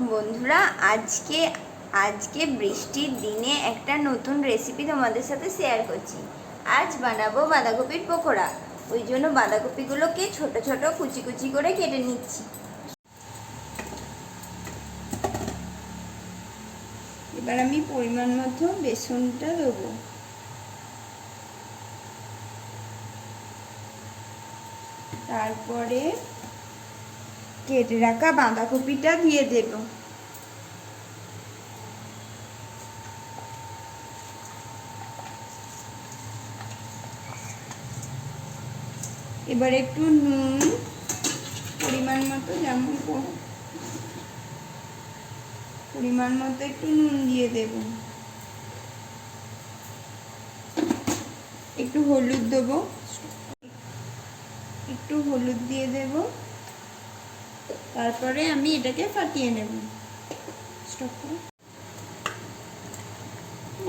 বন্ধুরা, আজকে আজকে বৃষ্টির দিনে একটা নতুন রেসিপি তোমাদের সাথে শেয়ার করছি। আজ বানাবো বাঁধাকপির পকোড়া। ওই জন্য বাঁধাকপিগুলোকে ছোট ছোট, কুচি কুচি করে কেটে নিচ্ছি। এবার আমি পরিমাণ মতো বেসনটা দেবো। তারপরে কেটে রাখা বাঁধাকপিটা দিয়ে দেব। এবার একটু নুন পরিমাণ মতো যেমন পরিমাণ মতো একটু নুন দিয়ে দেব। একটু হলুদ দেবো। একটু হলুদ দিয়ে দেব। তারপরে আমি এটাকে ফাটিয়ে নেব। করে।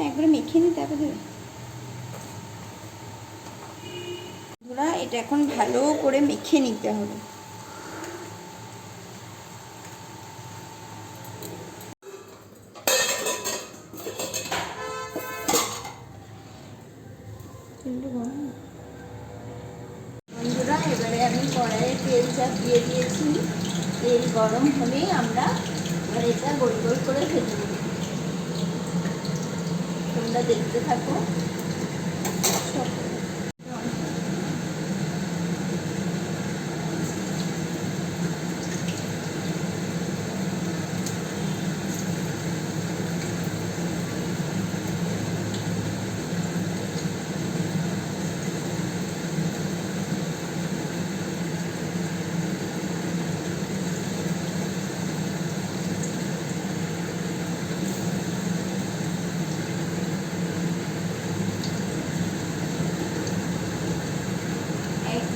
একবারে মেখে নিতে হবে দেবে এটা এখন ভালো করে মেখে নিতে হবে। চুলটা গরম না? বন্ধুরা এবারে আমি কড়াইয়ে তেল চাপিয়ে দিয়েছি। তেল গরম হলেই আমরা এবার এটা গোল গোল করে ভেজে নেব। তোমরা দেখতে থাকো।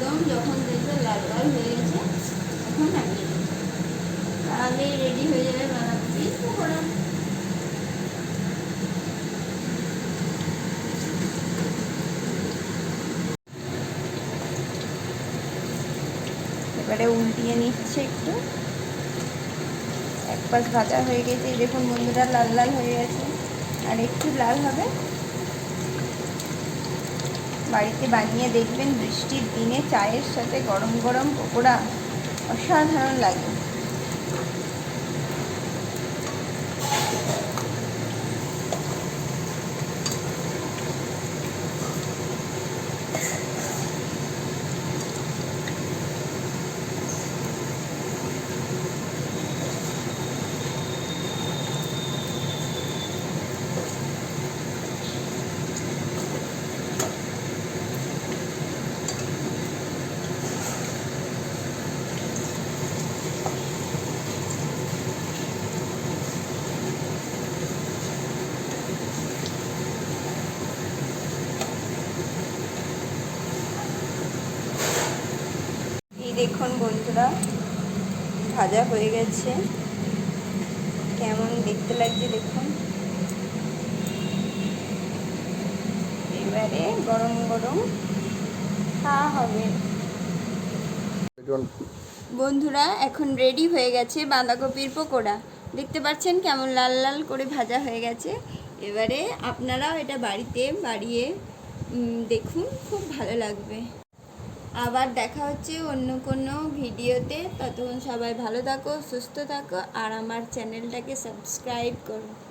একদম যখন দেখবে লাল লাল হয়ে গেছে, তখন নামিয়ে দেবে। তাহলে রেডি হয়ে যাবে বাঁধাকপি পকোড়া এবারে উল্টিয়ে নিচ্ছে একটু। এক পাশ ভাজা হয়ে গেছে। দেখুন বন্ধুরা, লাল লাল হয়ে গেছে। আর একটু লাল হবে। বাড়িতে বানিয়ে দেখবেন বৃষ্টির দিনে চায়ের সাথে গরম গরম পকোড়া অসাধারণ লাগে। দেখুন বন্ধুরা, ভাজা হয়ে গেছে। কেমন দেখতে লাগছে দেখুন। এবারে গরম গরম খাওয়া হবে। বন্ধুরা, এখন রেডি হয়ে গেছে বাঁধাকপির পকোড়া। দেখতে পাচ্ছেন কেমন লাল লাল করে ভাজা হয়ে গেছে। এবারে আপনারাও এটা বাড়িতে বাড়িয়ে দেখুন, খুব ভালো লাগবে। আবার দেখা হচ্ছে অন্য কোনো ভিডিওতে। ততক্ষণ সবাই ভালো থাকো, সুস্থ থাকো, আর আমার চ্যানেলটাকে সাবস্ক্রাইব করো।